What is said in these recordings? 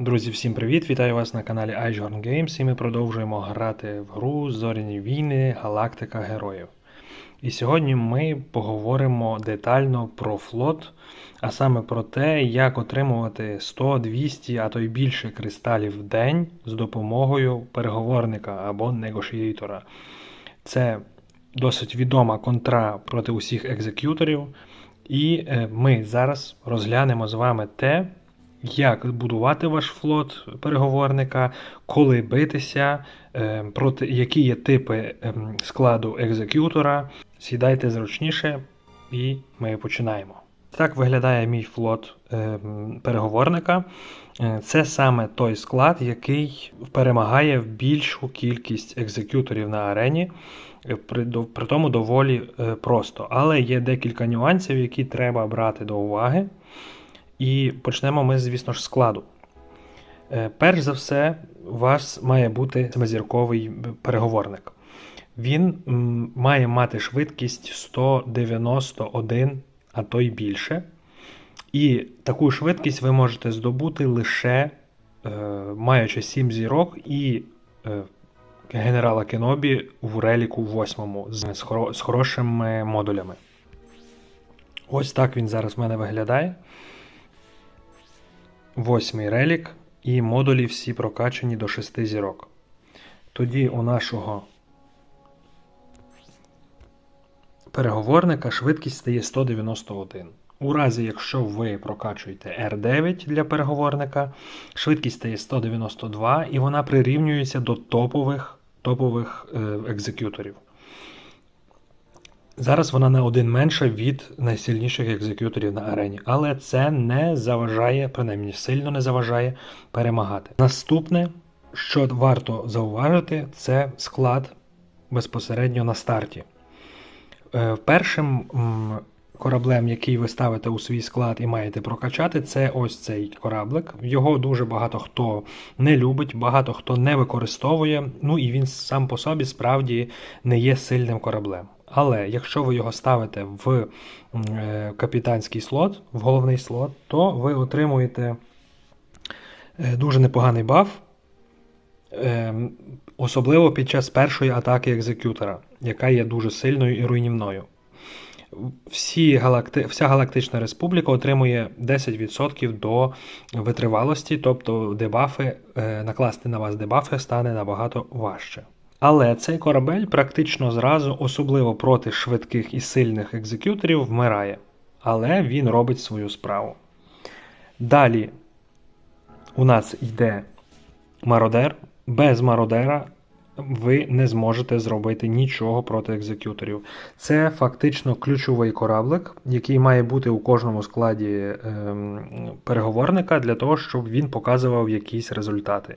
Друзі, всім привіт! Вітаю вас на каналі iJorn Games і ми продовжуємо грати в гру Зоряні війни Галактика Героїв. І сьогодні ми поговоримо детально про флот, а саме про те, як отримувати 100, 200, а то й більше кристалів в день з допомогою переговорника або негошієйтора. Це досить відома контра проти усіх екзекюторів. І е, ми зараз розглянемо з вами те, як будувати ваш флот переговорника, коли битися, е, проти які є типи ем, складу екзекютора. Сідайте зручніше, і ми починаємо. Так виглядає мій флот ем, переговорника. Е, Це саме той склад, який перемагає в більшу кількість екзекюторів на арені. Е, При, при тому доволі просто. Але є декілька нюансів, які треба брати до уваги. І почнемо ми, звісно ж, з складу. Е, Перш за все, у вас має бути семизірковий переговорник. Він має мати швидкість 191, а то й більше. І таку швидкість ви можете здобути лише е, маючи 7 зірок і е, генерала Кенобі в реліку 8 з, з, хоро- з хорошими модулями. Ось так він зараз в мене виглядає. Восьмий релік, і модулі всі прокачані до 6 зірок. Тоді у нашого переговорника швидкість стає 191. У разі, якщо ви прокачуєте R9 для переговорника, швидкість стає 192 і вона прирівнюється до топових, топових е, екзекюторів. Зараз вона на один менша від найсильніших екзекюторів на арені, але це не заважає, принаймні сильно не заважає перемагати. Наступне, що варто зауважити, це склад безпосередньо на старті. Е, Першим кораблем, який ви ставите у свій склад і маєте прокачати, це ось цей кораблик. Його дуже багато хто не любить, багато хто не використовує. Ну і він сам по собі справді не є сильним кораблем. Але якщо ви його ставите в е, капітанський слот, в головний слот, то ви отримуєте е, дуже непоганий баф. Ем, Особливо під час першої атаки екзекютора, яка є дуже сильною і руйнівною. Всі галакти... Вся Галактична Республіка отримує 10% до витривалості, тобто дебафи, е, накласти на вас дебафи стане набагато важче. Але цей корабель практично зразу, особливо проти швидких і сильних екзекюторів, вмирає. Але він робить свою справу. Далі у нас йде мародер. Без мародера ви не зможете зробити нічого проти екзекюторів. Це фактично ключовий кораблик, який має бути у кожному складі ем, переговорника для того, щоб він показував якісь результати.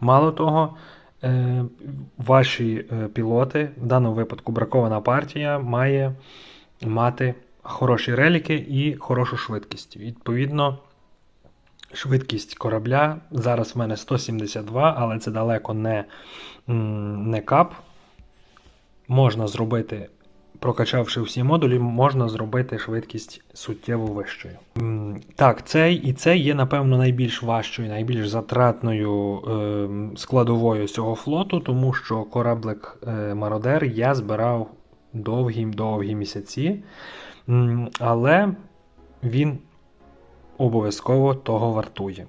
Мало того, е, ваші е, пілоти, в даному випадку бракована партія, має мати хороші реліки і хорошу швидкість. Відповідно. Швидкість корабля зараз в мене 172, але це далеко не, не кап. Можна зробити, прокачавши всі модулі, можна зробити швидкість суттєво вищою. Так, цей і це є, напевно, найбільш важчою, найбільш затратною е, складовою цього флоту, тому що кораблик е, Мародер я збирав довгі-довгі місяці. Але він обов'язково того вартує.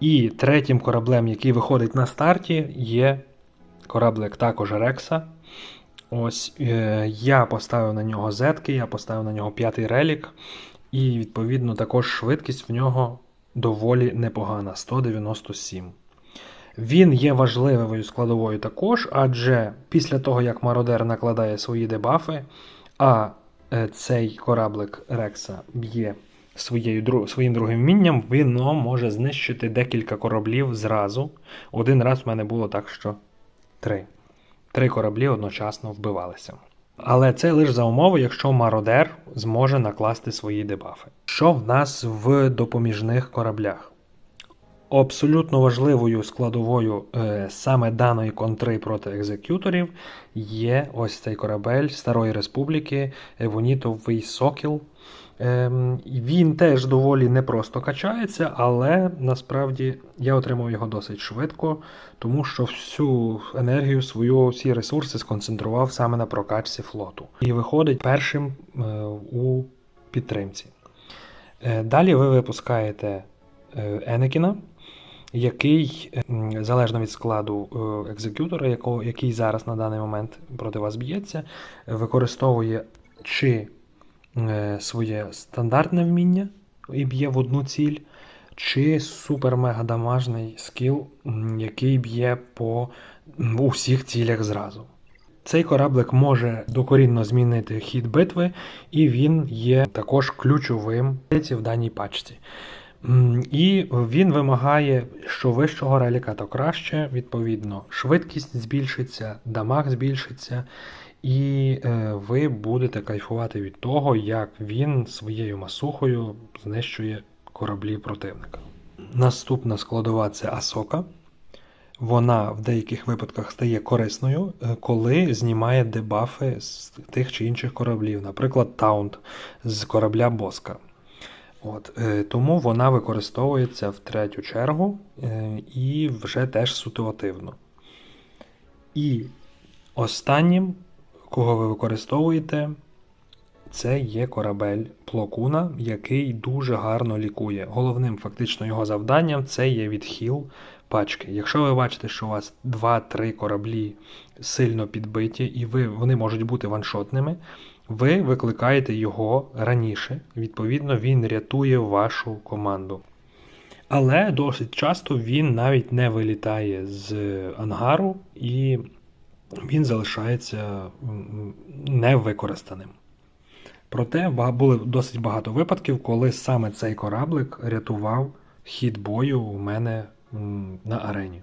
І третім кораблем, який виходить на старті, є кораблик також Рекса. Ось е, я поставив на нього зетки, я поставив на нього п'ятий релік, і відповідно також швидкість в нього доволі непогана 197. Він є важливою складовою також, адже після того, як Мародер накладає свої дебафи, а е, цей кораблик Рекса б'є своєю, своїм другим вмінням, воно може знищити декілька кораблів зразу. Один раз в мене було так, що три. Три кораблі одночасно вбивалися. Але це лише за умови, якщо мародер зможе накласти свої дебафи. Що в нас в допоміжних кораблях? Абсолютно важливою складовою е, саме даної контри проти екзекюторів є ось цей корабель Старої Республіки, Евонітовий Сокіл. Ем, він теж доволі непросто качається, але насправді я отримав його досить швидко, тому що всю енергію, свою, всі ресурси сконцентрував саме на прокачці флоту. І виходить першим е, у підтримці. Е, Далі ви випускаєте е, Енекіна, який, е, залежно від складу екзекютора, який зараз на даний момент проти вас б'ється, використовує чи своє стандартне вміння і б'є в одну ціль, чи супер-мега-дамажний скіл, який б'є по усіх цілях зразу. Цей кораблик може докорінно змінити хід битви, і він є також ключовим в даній пачці. І він вимагає, що вищого реліка, то краще, відповідно, швидкість збільшиться, дамаг збільшиться, і е, ви будете кайфувати від того, як він своєю масухою знищує кораблі противника. Наступна складова це Асока. Вона в деяких випадках стає корисною, е, коли знімає дебафи з тих чи інших кораблів, наприклад, Таунт з корабля Боска. От, е, тому вона використовується в третю чергу і вже теж ситуативно. І останнім, кого ви використовуєте, це є корабель Плокуна, який дуже гарно лікує. Головним фактично його завданням це є відхил пачки. Якщо ви бачите, що у вас 2-3 кораблі сильно підбиті, і ви, вони можуть бути ваншотними, ви викликаєте його раніше. Відповідно, він рятує вашу команду. Але досить часто він навіть не вилітає з ангару і він залишається невикористаним. Проте були досить багато випадків, коли саме цей кораблик рятував хід бою у мене на арені.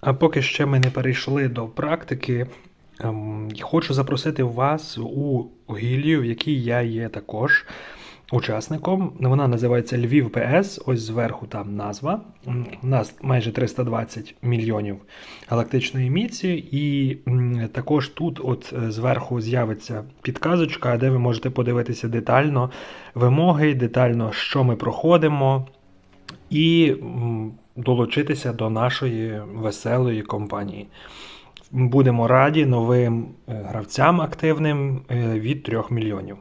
А поки ще ми не перейшли до практики, ем, хочу запросити вас у гілію, в якій я є також учасником. Вона називається Львів ПС. Ось зверху там назва. У нас майже 320 мільйонів галактичної міці, і також тут, от е, зверху, з'явиться підказочка, де ви можете подивитися детально вимоги, детально, що ми проходимо, і долучитися до нашої веселої компанії. Будемо раді новим е, гравцям активним е, від 3 мільйонів.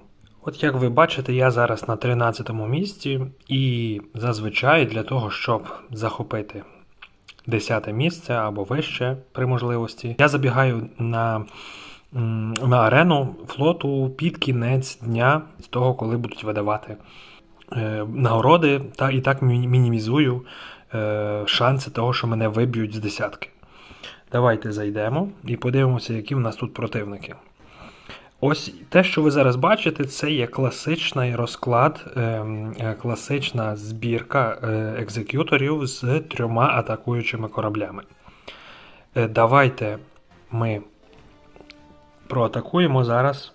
От як ви бачите, я зараз на 13 місці, і зазвичай для того, щоб захопити 10 місце або вище при можливості, я забігаю на, на арену флоту під кінець дня з того, коли будуть видавати е, нагороди, та і так мінімізую е, шанси того, що мене виб'ють з десятки. Давайте зайдемо і подивимося, які в нас тут противники. Ось те, що ви зараз бачите, це є класичний розклад, ем, е, класична збірка е, екзекюторів з трьома атакуючими кораблями. Е, Давайте ми проатакуємо зараз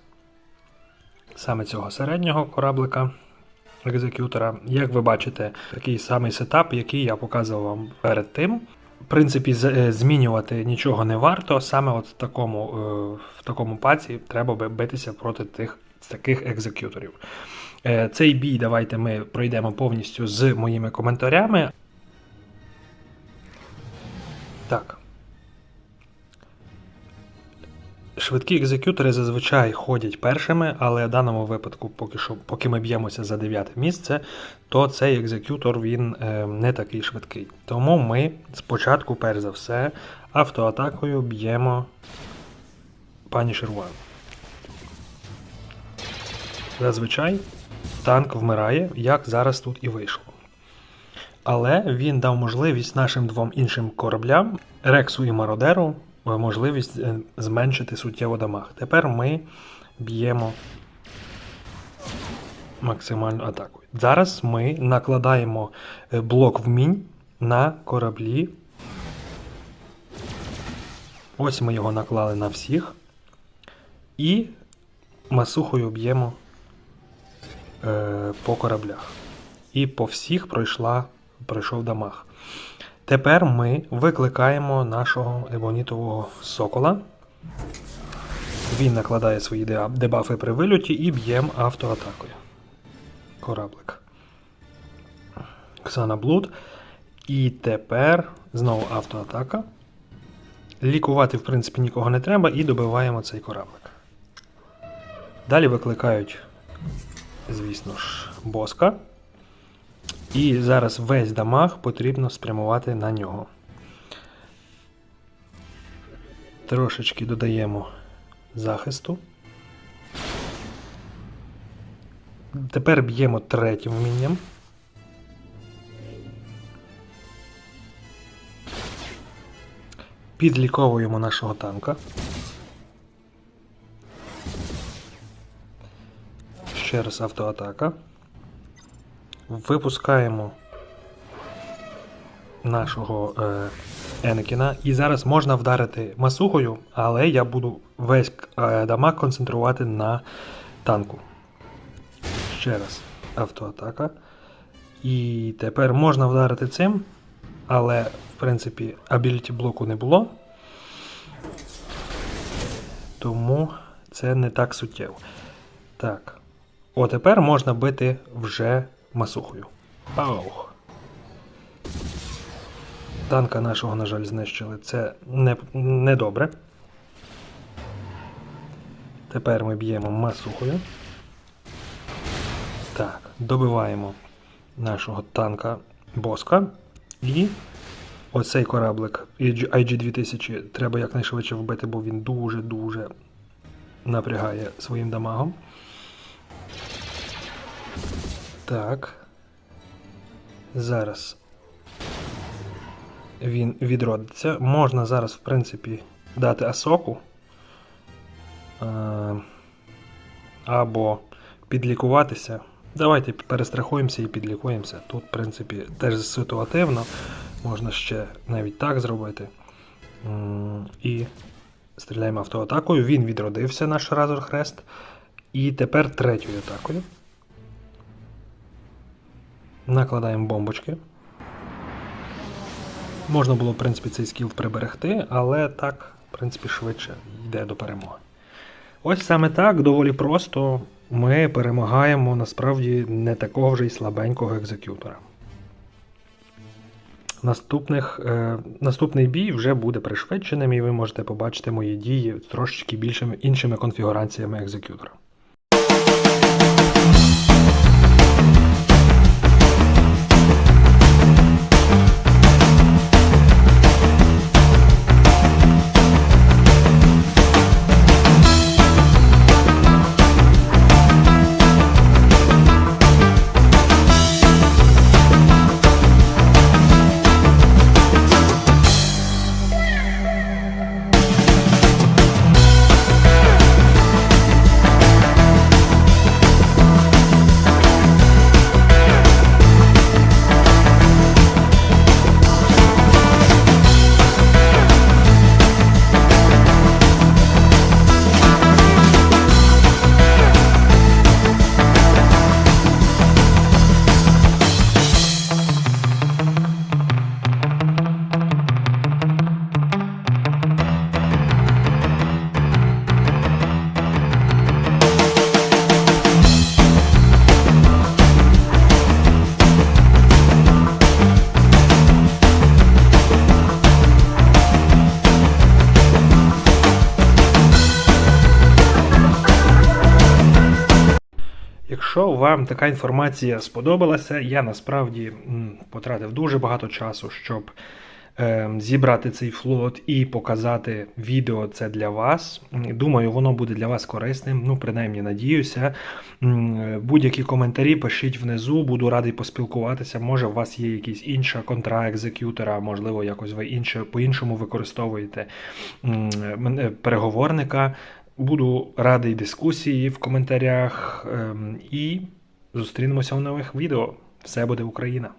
саме цього середнього кораблика екзекютора. Як ви бачите, такий самий сетап, який я показував вам перед тим. В принципі, е, змінювати нічого не варто. Саме от в такому, е, в такому паці треба би битися проти тих таких екзекюторів. Е, Цей бій давайте ми пройдемо повністю з моїми коментарями. Так. Швидкі екзекютори зазвичай ходять першими, але в даному випадку, поки що, поки ми б'ємося за дев'яте місце, то цей екзекютор він е, не такий швидкий. Тому ми спочатку, перш за все, автоатакою б'ємо пані Шерван. Зазвичай танк вмирає, як зараз тут і вийшло. Але він дав можливість нашим двом іншим кораблям, Рексу і Мародеру, можливість е, зменшити суттєво дамаг. Тепер ми б'ємо максимальну атаку. Зараз ми накладаємо е, блок вмінь на кораблі. Ось ми його наклали на всіх. І масухою б'ємо е, по кораблях. І по всіх пройшла, пройшов дамаг. Тепер ми викликаємо нашого ебонітового сокола. Він накладає свої дебафи при вильоті і б'ємо автоатакою. кораблик. Ксана Блуд. І тепер знову автоатака. Лікувати, в принципі, нікого не треба, і добиваємо цей кораблик. Далі викликають, звісно ж, боска. І зараз весь дамаг потрібно спрямувати на нього. Трошечки додаємо захисту. Тепер б'ємо третім вмінням. Підліковуємо нашого танка. Ще раз автоатака. Випускаємо нашого е, Енекіна. І зараз можна вдарити масухою, але я буду весь е, дамаг концентрувати на танку. Ще раз автоатака. І тепер можна вдарити цим, але, в принципі, абіліті блоку не було. Тому це не так суттєво. Так. О, тепер можна бити вже масухою. Паух. Танка нашого, на жаль, знищили. Це не, не добре. Тепер ми б'ємо масухою. Так, добиваємо нашого танка Боска. І оцей кораблик IG-2000 треба якнайшвидше вбити, бо він дуже-дуже напрягає своїм дамагом. Так. Зараз він відродиться. Можна зараз, в принципі, дати Асоку. Або підлікуватися. Давайте перестрахуємося і підлікуємося. Тут, в принципі, теж ситуативно. Можна ще навіть так зробити. І стріляємо автоатакою. Він відродився, наш Разор Хрест. І тепер третьою атакою. Накладаємо бомбочки. Можна було, в принципі, цей скіл приберегти, але так, в принципі, швидше йде до перемоги. Ось саме так, доволі просто ми перемагаємо насправді не такого вже й слабенького екзекютора. Наступних, е, наступний бій вже буде пришвидшеним, і ви можете побачити мої дії трошечки більшими іншими конфігураціями екзекютора. Вам така інформація сподобалася, я насправді потратив дуже багато часу, щоб е, зібрати цей флот і показати відео це для вас. Думаю, воно буде для вас корисним. Ну, принаймні, надіюся. Будь-які коментарі пишіть внизу, буду радий поспілкуватися. Може, у вас є якась інша контра екзекютора, можливо, якось ви інше по-іншому використовуєте м, мене- переговорника. Буду радий дискусії в коментарях ем, і зустрінемося у нових відео. Все буде Україна!